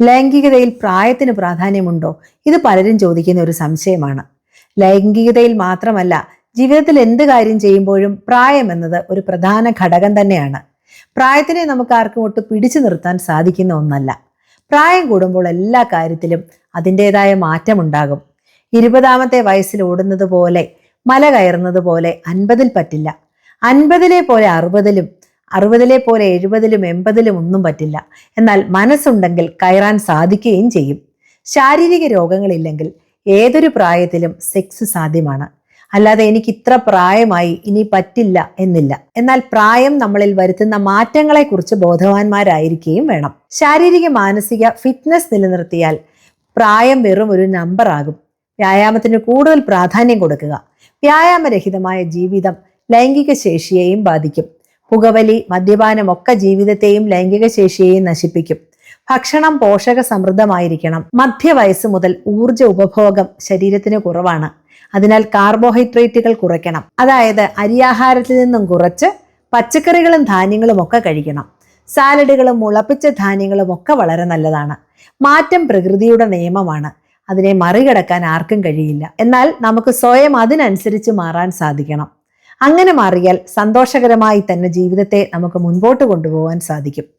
ലൈംഗികതയിൽ പ്രായത്തിന് പ്രാധാന്യമുണ്ടോ? ഇത് പലരും ചോദിക്കുന്ന ഒരു സംശയമാണ്. ലൈംഗികതയിൽ മാത്രമല്ല ജീവിതത്തിൽ എന്ത് കാര്യം ചെയ്യുമ്പോഴും പ്രായം എന്നത് ഒരു പ്രധാന ഘടകം തന്നെയാണ്. പ്രായത്തിനെ നമുക്ക് ആർക്കും ഒട്ട് പിടിച്ചു നിർത്താൻ സാധിക്കുന്ന ഒന്നല്ല. പ്രായം കൂടുമ്പോൾ എല്ലാ കാര്യത്തിലും അതിന്റെതായ മാറ്റമുണ്ടാകും. ഇരുപതാമത്തെ വയസ്സിൽ ഓടുന്നത് പോലെ മല കയറുന്നത് പോലെ അൻപതിൽ പറ്റില്ല. അൻപതിലെ പോലെ അറുപതിലും അറുപതിലെ പോലെ എഴുപതിലും എൺപതിലും ഒന്നും പറ്റില്ല. എന്നാൽ മനസ്സുണ്ടെങ്കിൽ കയറാൻ സാധിക്കുകയും ചെയ്യും. ശാരീരിക രോഗങ്ങളില്ലെങ്കിൽ ഏതൊരു പ്രായത്തിലും സെക്സ് സാധ്യമാണ്. അല്ലാതെ എനിക്ക് ഇത്ര പ്രായമായി ഇനി പറ്റില്ല എന്നില്ല. എന്നാൽ പ്രായം നമ്മളിൽ വരുത്തുന്ന മാറ്റങ്ങളെക്കുറിച്ച് ബോധവാന്മാരായിരിക്കുകയും വേണം. ശാരീരിക മാനസിക ഫിറ്റ്നസ് നിലനിർത്തിയാൽ പ്രായം വെറും ഒരു നമ്പർ ആകും. വ്യായാമത്തിന് കൂടുതൽ പ്രാധാന്യം കൊടുക്കുക. വ്യായാമരഹിതമായ ജീവിതം ലൈംഗിക ശേഷിയെയും ബാധിക്കും. പുകവലി മദ്യപാനം ഒക്കെ ജീവിതത്തെയും ലൈംഗിക ശേഷിയെയും നശിപ്പിക്കും. ഭക്ഷണം പോഷക സമൃദ്ധമായിരിക്കണം മധ്യവയസ്സ് മുതൽ ഊർജ ഉപഭോഗം ശരീരത്തിന് കുറവാണ്. അതിനാൽ കാർബോഹൈഡ്രേറ്റുകൾ കുറയ്ക്കണം. അതായത് അരിയാഹാരത്തിൽ നിന്നും കുറച്ച് പച്ചക്കറികളും ധാന്യങ്ങളും ഒക്കെ കഴിക്കണം. സാലഡുകളും മുളപ്പിച്ച ധാന്യങ്ങളും ഒക്കെ വളരെ നല്ലതാണ്. മാറ്റം പ്രകൃതിയുടെ നിയമമാണ്. അതിനെ മറികടക്കാൻ ആർക്കും കഴിയില്ല. എന്നാൽ നമുക്ക് സ്വയം അതിനനുസരിച്ച് മാറാൻ സാധിക്കണം. അങ്ങനെ മാറിയാൽ സന്തോഷകരമായി തന്നെ ജീവിതത്തെ നമുക്ക് മുൻപോട്ട് കൊണ്ടുപോകാൻ സാധിക്കും.